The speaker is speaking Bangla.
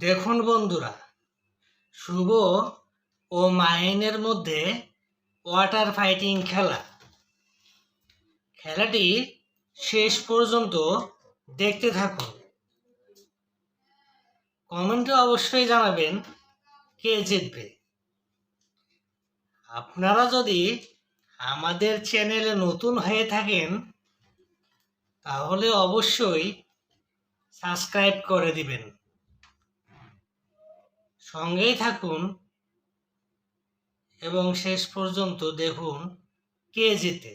দেখুন বন্ধুরা, শুভ ও মাইনের মধ্যে ওয়াটার ফাইটিং খেলা। খেলাটি শেষ পর্যন্ত দেখতে থাকুন। কমেন্টে অবশ্যই জানাবেন কে জিতবে। আপনারা যদি আমাদের চ্যানেলে নতুন হয়ে থাকেন, তাহলে অবশ্যই সাবস্ক্রাইব করে দিবেন। সঙ্গেই থাকুন এবং শেষ পর্যন্ত দেখুন কে জিতে।